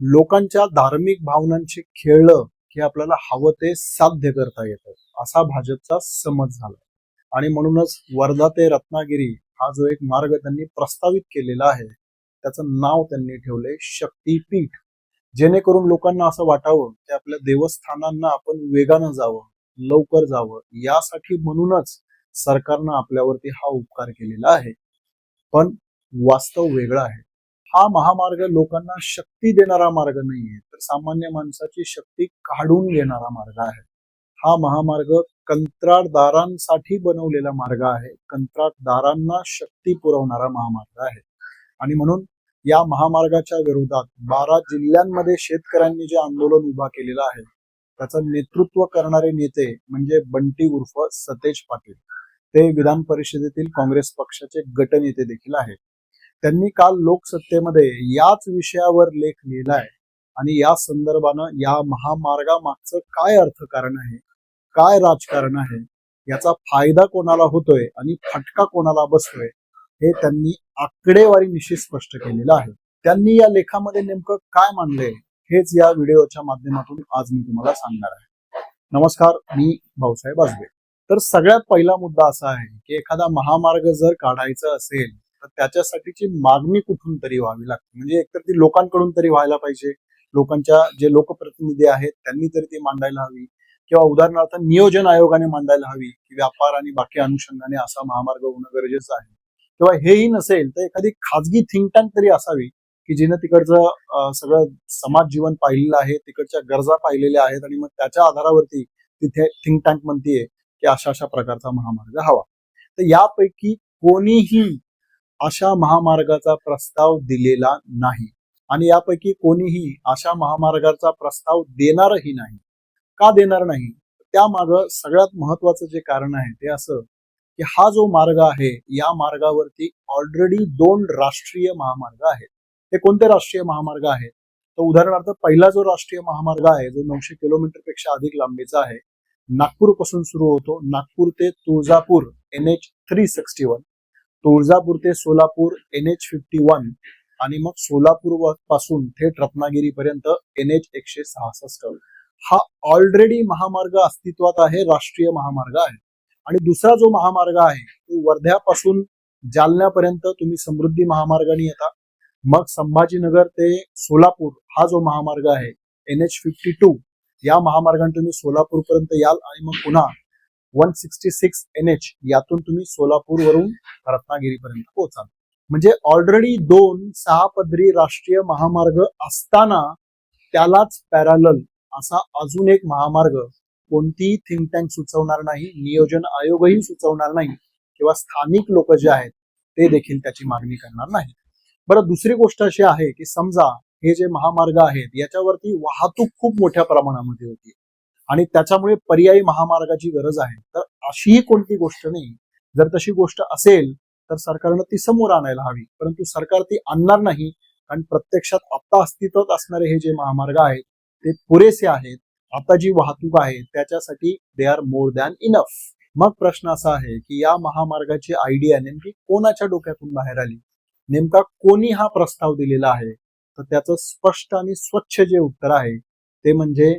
लोकांच्या धार्मिक भावनांशी खेळलं की आपल्याला हवं ते साध्य करता येतं असा भाजपचा समज झाला. आणि म्हणूनच वर्धा ते रत्नागिरी हा जो एक मार्ग त्यांनी प्रस्तावित केलेला आहे त्याचं नाव त्यांनी ठेवलंय शक्तीपीठ. जेणेकरून लोकांना असं वाटावं की आपल्या देवस्थानांना आपण वेगानं जावं लवकर जावं यासाठी म्हणूनच सरकारनं आपल्यावरती हा उपकार केलेला आहे. पण वास्तव वेगळं आहे. हा महामार्ग लोकांना शक्ती देणारा मार्ग नाहीये. तर सामान्य माणसाची शक्ती काढून घेणारा मार्ग आहे. हा महामार्ग कंत्राटदारांसाठी बनवलेला मार्ग आहे. कंत्राटदारांना शक्ती पुरवणारा महामार्ग आहे. आणि म्हणून या महामार्गाच्या विरोधात बारा जिल्ह्यांमध्ये शेतकऱ्यांनी जे आंदोलन उभा केलेलं आहे त्याचं नेतृत्व करणारे नेते म्हणजे बंटी उर्फ सतेज पाटील. ते विधान परिषदेतील काँग्रेस पक्षाचे गटनेते देखील आहेत. त्यांनी काल लोकसत्तेमध्ये याच विषयावर लेख लिहिलाय. आणि या संदर्भानं या महामार्गामागचं काय अर्थकारण आहे? काय राजकारण आहे? याचा फायदा कोणाला होतोय? आणि फटका कोणाला बसतोय? हे त्यांनी आकडेवारी निश्चित स्पष्ट केलेलं आहे. त्यांनी या लेखामध्ये नेमकं काय मानले हेच या व्हिडिओच्या माध्यमातून आज मी तुम्हाला सांगणार आहे. नमस्कार मी भाऊसाहेब आजबे. तर सगळ्यात पहिला मुद्दा असा आहे की एखादा महामार्ग जर काढायचा असेल तर त्याच्यासाठीची मागणी कुठून तरी व्हावी लागते? म्हणजे एकतर ती लोकांकडून तरी व्हायला पाहिजे. लोकांच्या जे लोकप्रतिनिधी आहेत त्यांनी तरी ती मांडायला हवी. किंवा उदाहरणार्थ नियोजन आयोगाने मांडायला हवी की व्यापार आणि बाकी अनुषंगाने असा महामार्ग होणं गरजेचं आहे. किंवा हेही नसेल तर एखादी खाजगी थिंक टँक तरी असावी की जिनं तिकडचं सगळं समाज जीवन पाहिलेलं आहे तिकडच्या गरजा पाहिलेल्या आहेत आणि मग त्याच्या आधारावरती तिथे थिंक टँक म्हणतीये की अशा अशा प्रकारचा महामार्ग हवा. तर यापैकी कोणीही अशा महामार्गाचा प्रस्ताव दिलेला नाही. आणि यापैकी कोणीही अशा महामार्गाचा प्रस्ताव देणारही नाही. का देणार नाही? त्यामाग सगळ्यात महत्वाचं जे कारण आहे ते असं की हा जो मार्ग आहे या मार्गावरती ऑलरेडी दोन राष्ट्रीय महामार्ग आहेत. ते कोणते राष्ट्रीय महामार्ग आहेत? तर उदाहरणार्थ पहिला जो राष्ट्रीय महामार्ग आहे जो नऊशे किलोमीटरपेक्षा अधिक लांबीचा आहे नागपूरपासून सुरू होतो. नागपूर ते Tuljapur N H three sixty one Tuljapur ते Solapur N H fifty one आणि मग सोलापूरपासून थेट रत्नागिरीपर्यंत एन एच एकशे सहासष्ट. हा ऑलरेडी महामार्ग अस्तित्वात आहे राष्ट्रीय महामार्ग आहे. आणि दुसरा जो महामार्ग आहे तो वर्ध्यापासून जालन्यापर्यंत तुम्ही समृद्धी महामार्गाने येता. मग संभाजीनगर ते सोलापूर हा जो महामार्ग आहे एन एच फिफ्टी टू या महामार्गाने तुम्ही सोलापूर पर्यंत याल आणि मग पुन्हा one sixty six N H यातून तुम्ही सोलापूर वरून रत्नागिरीपर्यंत पोहोचाल. म्हणजे ऑलरेडी दोन सहा पदरी राष्ट्रीय महामार्ग असताना त्यालाच पॅरालल असा अजून एक महामार्ग कोणतीही थिंक टँक सुचवणार नाही नियोजन आयोगही सुचवणार नाही किंवा स्थानिक लोक जे आहेत ते देखील त्याची मागणी करणार नाही बरं दुसरी गोष्ट अशी आहे की समजा हे जे महामार्ग आहेत याच्यावरती वाहतूक खूप मोठ्या प्रमाणामध्ये होती. आणि त्याच्यामुळे पर्यायी महामार्गाची गरज आहे. तर अशीही कोणती गोष्ट नाही. जर तशी गोष्ट असेल तर सरकारनं ती समोर आणायला हवी. परंतु सरकार ती आणणार नाही कारण प्रत्यक्षात आता अस्तित्वात असणारे हे जे महामार्ग आहेत ते पुरेसे आहेत. आता जी वाहतूक आहे त्याच्यासाठी they are more than enough मग प्रश्न असा आहे की या महामार्गाची आयडिया नेमकी कोणाच्या डोक्यातून बाहेर आली? नेमका कोणी हा प्रस्ताव दिलेला आहे? तर त्याचं स्पष्ट आणि स्वच्छ जे उत्तर आहे ते म्हणजे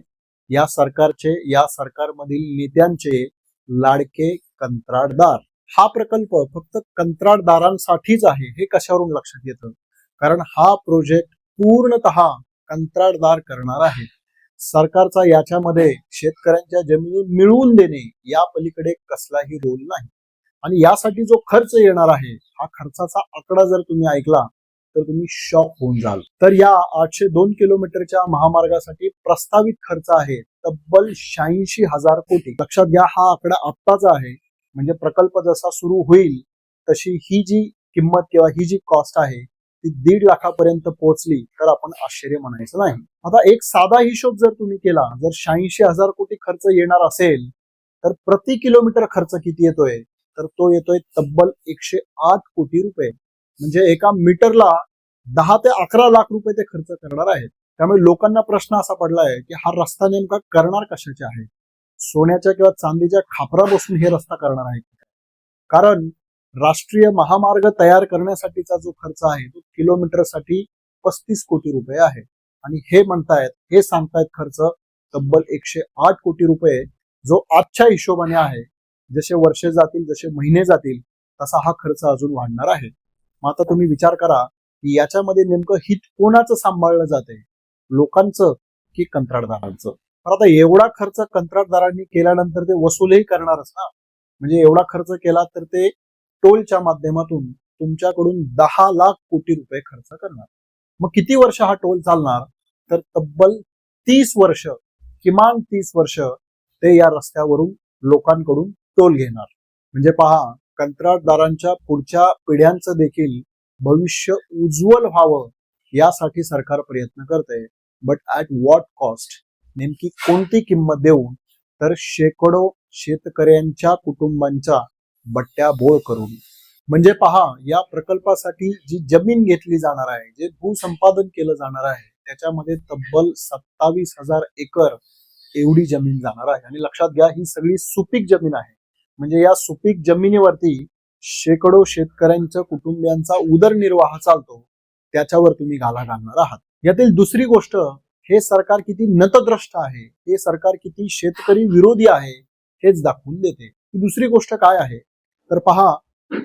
या सरकारचे या सरकारमधील नेत्यांचे लाडके कंत्राटदार. हा प्रकल्प फक्त कंत्राटदारांसाठीच आहे हे कशावरून लक्षात येतं? कारण हा प्रोजेक्ट पूर्णतः कंत्राटदार करणार आहे. सरकारचा याच्यामध्ये शेतकऱ्यांच्या जमिनी मिळवून देणे या पलीकडे कसलाही रोल नाही. आणि यासाठी जो खर्च येणार आहे हा खर्चाचा आकडा जर तुम्ही ऐकला तर तुम्ही शॉक होऊन जाल. तर या आठशे दोन किलोमीटरच्या महामार्गासाठी प्रस्तावित खर्च आहे तब्बल शहाऐंशी हजार कोटी. लक्षात घ्या हा आकडा आत्ताचा आहे. म्हणजे प्रकल्प जसा सुरू होईल तशी ही जी किंमत किंवा ही जी कॉस्ट आहे ती दीड लाखापर्यंत पोहोचली तर आपण आश्चर्य म्हणायचं नाही. आता एक साधा हिशोब जर तुम्ही केला जर शहाऐंशी हजार कोटी खर्च येणार असेल तर प्रति किलोमीटर खर्च किती येतोय? तर तो येतोय तब्बल एकशे आठ कोटी रुपये. म्हणजे एका मीटरला दहा ते अकरा लाख रुपये ते खर्च करणार आहेत. त्यामुळे लोकांना प्रश्न असा पडलाय की हा रस्ता नेमका करणार कशाचे आहे? सोन्याच्या किंवा चांदीच्या खापरा बसून हे रस्ता करणार आहे कारण राष्ट्रीय महामार्ग तयार करण्यासाठीचा जो खर्च आहे तो किलोमीटरसाठी पस्तीस कोटी रुपये आहे. आणि हे म्हणतायत हे सांगतायत खर्च तब्बल एकशे आठ कोटी रुपये. जो आजच्या हिशोबाने आहे जसे वर्षे जातील जसे महिने जातील तसा हा खर्च अजून वाढणार आहे. मग आता तुम्ही विचार करा की याच्यामध्ये नेमकं हित कोणाचं सांभाळलं जाते लोकांचं की कंत्राटदारांचं? तर आता एवढा खर्च कंत्राटदारांनी केल्यानंतर ते वसूलही करणारच ना. म्हणजे एवढा खर्च केला तर ते टोलच्या माध्यमातून तुमच्याकडून दहा लाख कोटी रुपये खर्च करणार. मग किती वर्ष हा टोल चालणार? तर तब्बल तीस वर्ष किमान तीस वर्ष ते या रस्त्यावरून लोकांकडून टोल घेणार. म्हणजे पहा कंत्राटदारांच्या पुढच्या पिढ्यांचं देखील भविष्य उज्ज्वल व्हावं यासाठी सरकार प्रयत्न करते बट ऍट व्हॉट कॉस्ट नेमकी कोणती किंमत देऊन? तर शेकडो शेतकऱ्यांच्या कुटुंबांच्या बट्ट्या बोळ करून. म्हणजे पहा या प्रकल्पासाठी जी जमीन घेतली जाणार आहे जे भूसंपादन केलं जाणार आहे त्याच्यामध्ये तब्बल सत्तावीस हजार एकर एवढी जमीन जाणार आहे. आणि लक्षात घ्या ही सगळी सुपीक जमीन आहे. म्हणजे या सुपीक जमिनीवरती शेकडो शेतकऱ्यांच्या कुटुंबियांचा उदरनिर्वाह चालतो. त्याच्यावर तुम्ही गाला घालणार आहात. यातील दुसरी गोष्ट हे सरकार किती नतद्रष्ट आहे हे सरकार किती शेतकरी विरोधी आहे हेच दाखवून देते. ही दुसरी गोष्ट काय आहे? तर पहा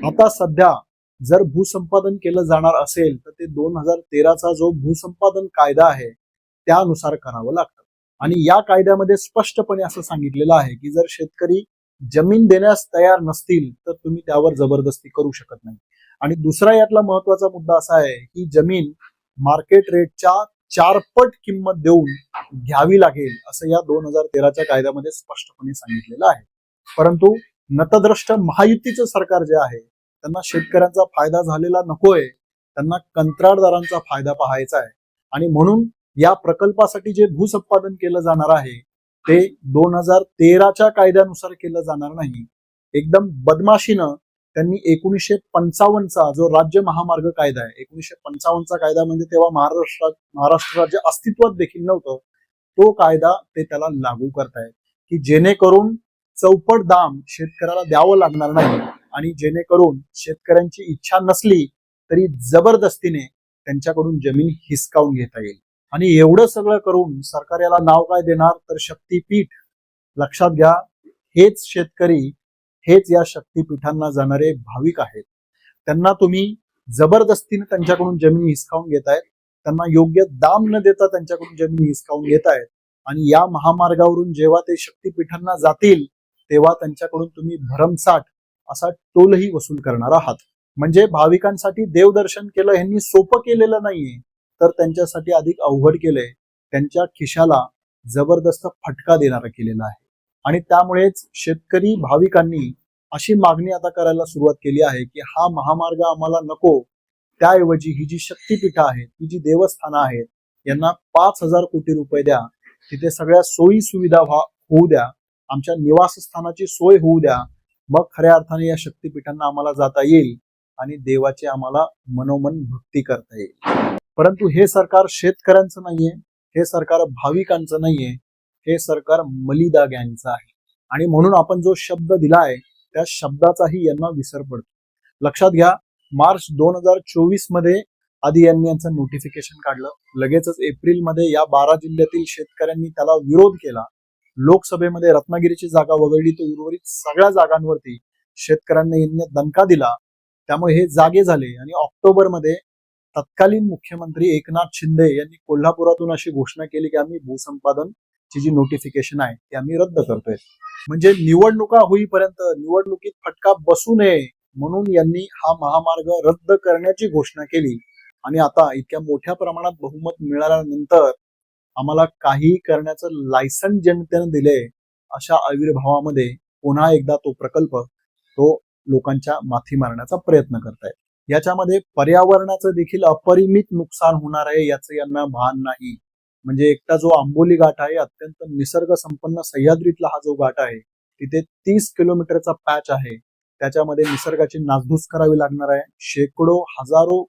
आता सध्या जर भूसंपादन केलं जाणार असेल तर ते दोन हजार तेराचा जो भूसंपादन कायदा आहे त्यानुसार करावं लागतं. आणि या कायद्यामध्ये स्पष्टपणे असं सांगितलेलं आहे की जर शेतकरी जमीन देण्यास तयार नसतील तर तुम्ही त्यावर जबरदस्ती करू शकत नाही. आणि दुसरा यातला महत्त्वाचा मुद्दा असा आहे की जमीन मार्केट रेटच्या चारपट किंमत देऊन घ्यावी लागेल असं या दोन हजार तेराच्या कायद्यामध्ये स्पष्टपणे सांगितलेलं आहे. परंतु नतद्रष्ट महायुतीचं सरकार जे आहे त्यांना शेतकऱ्यांचा फायदा झालेला नकोय त्यांना कंत्राटदारांचा फायदा पाहायचा आहे. आणि म्हणून या प्रकल्पासाठी जे भूसंपादन केलं जाणार आहे ते दोन हजार तेराच्या कायद्यानुसार केलं जाणार नाही. एकदम बदमाशीनं त्यांनी एकोणीसशे पंचावन्नचा जो राज्य महामार्ग कायदा आहे एकोणीसशे पंचावन्नचा कायदा म्हणजे तेव्हा महाराष्ट्रात महाराष्ट्र राज्य अस्तित्वात देखील नव्हतं तो कायदा ते त्याला लागू करतायत. की जेणेकरून चौपट दाम शेतकऱ्याला द्यावं लागणार नाही आणि जेणेकरून शेतकऱ्यांची इच्छा नसली तरी जबरदस्तीने त्यांच्याकडून जमीन हिसकावून घेता येईल. आणि एवढं सगळं करून सरकार याला नाव काय देणार? तर शक्तीपीठ. लक्षात घ्या हेच शेतकरी हेच या शक्तीपीठांना जाणारे भाविक आहेत. त्यांना तुम्ही जबरदस्तीने त्यांच्याकडून जमीन हिसकावून घेतायत. त्यांना योग्य दाम न देता त्यांच्याकडून जमीन हिसकावून घेतायत. आणि या महामार्गावरून जेव्हा ते शक्तीपीठांना जातील तेव्हा त्यांच्याकडून तुम्ही भरमसाठ असा टोलही वसूल करणार आहात. म्हणजे भाविकांसाठी देवदर्शन केलं यांनी सोपं केलेलं नाहीये. तर त्यांच्यासाठी अधिक अवघड केलंय. त्यांच्या खिशाला जबरदस्त फटका देणारा केलेला आहे. आणि त्यामुळेच शेतकरी भाविकांनी अशी मागणी आता करायला सुरुवात केली आहे की हा महामार्ग आम्हाला नको. त्याऐवजी ही जी शक्तीपीठं आहेत ही जी देवस्थानं आहेत यांना पाच हजार कोटी रुपये द्या. तिथे सगळ्या सोयी सुविधा व्हा- होऊ द्या. आमच्या निवासस्थानाची सोय होऊ द्या. मग खऱ्या अर्थाने या शक्तीपीठांना आम्हाला जाता येईल आणि देवाची आम्हाला मनोमन भक्ती करता येईल. परंतु हे सरकार शेतकऱ्यांचं नाहीये हे सरकार भाविकांचं नाहीये हे सरकार मलिदाग गँगचं आहे. आणि म्हणून आपण जो शब्द दिला आहे त्या शब्दाचाही यांना विसर पडतो. लक्षात घ्या मार्च दोन हजार चोवीसमध्ये आधी यांनी यांचं नोटिफिकेशन काढलं. लगेचच एप्रिलमध्ये या बारा जिल्ह्यातील शेतकऱ्यांनी त्याला विरोध केला. लोकसभेमध्ये रत्नागिरीची जागा वगळली तर उर्वरित सगळ्या जागांवरती शेतकऱ्यांना यांनी दणका दिला. त्यामुळे हे जागे झाले आणि ऑक्टोबरमध्ये तत्कालीन मुख्यमंत्री एकनाथ शिंदे यांनी कोल्हापुरातून अशी घोषणा केली की आम्ही भूसंपादन ची जी नोटिफिकेशन आहे ती आम्ही रद्द करतोय. म्हणजे निवडणुका होईपर्यंत निवडणुकीत फटका बसू नये म्हणून यांनी हा महामार्ग रद्द करण्याची घोषणा केली. आणि आता इतक्या मोठ्या प्रमाणात बहुमत मिळाल्यानंतर आम्हाला काहीही करण्याचं लायसन जनतेनं दिले अशा आविर्भावामध्ये पुन्हा एकदा तो प्रकल्प तो लोकांच्या माथी मारण्याचा प्रयत्न करतायत. याच्यामध्ये पर्यावरणाचं देखील अपरिमित नुकसान होणार आहे याचं यांना भान नाही. म्हणजे एकटा जो आंबोली घाट आहे अत्यंत निसर्ग संपन्न सह्याद्रीतला हा जो घाट आहे तिथे तीस किलोमीटरचा पॅच आहे. त्याच्यामध्ये निसर्गाची नासधूस करावी लागणार आहे. शेकडो हजारो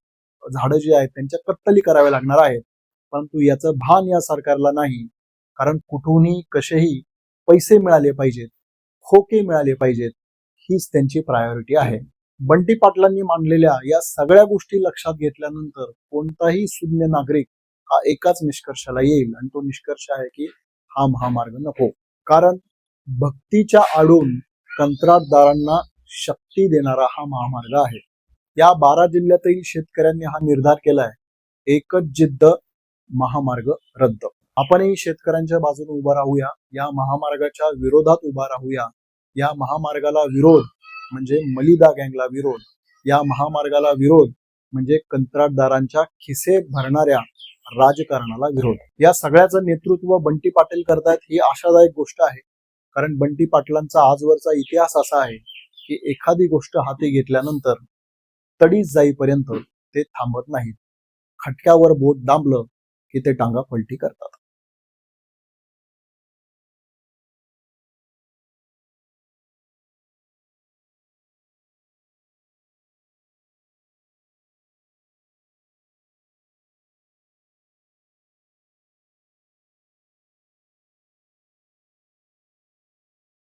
झाडं जी आहेत त्यांच्या कत्तली कराव्या लागणार आहेत. परंतु याचं भान या सरकारला नाही. कारण कुठूनही कसेही पैसे मिळाले पाहिजेत खोके मिळाले पाहिजेत हीच त्यांची प्रायोरिटी आहे. बंटी पाटलांनी मांडलेल्या या सगळ्या गोष्टी लक्षात घेतल्यानंतर कोणताही शून्य नागरिक हा एकाच निष्कर्षाला येईल आणि तो निष्कर्ष आहे की हा महामार्ग नको. कारण भक्तीच्या आडून कंत्राटदारांना शक्ती देणारा हा महामार्ग आहे. या बारा जिल्ह्यातील शेतकऱ्यांनी हा निर्धार केलाय. एकच जिद्द महामार्ग रद्द. आपणही शेतकऱ्यांच्या बाजूने उभा राहूया. या महामार्गाच्या विरोधात उभा राहूया. या महामार्गाला विरोध म्हणजे मलिदा गँगला विरोध या महामार्गाला विरोध म्हणजे कंत्राटदारांच्या खिसे भरणाऱ्या राजकारणाला विरोध. या सगळ्याचं नेतृत्व बंटी पाटील करतायत ही आशादायक गोष्ट आहे. कारण बंटी पाटलांचा आजवरचा इतिहास असा आहे की एखादी गोष्ट हाती घेतल्यानंतर तडीच जाईपर्यंत ते थांबत नाहीत. खटक्यावर बोट दाबलं की ते टांगा पलटी करतात.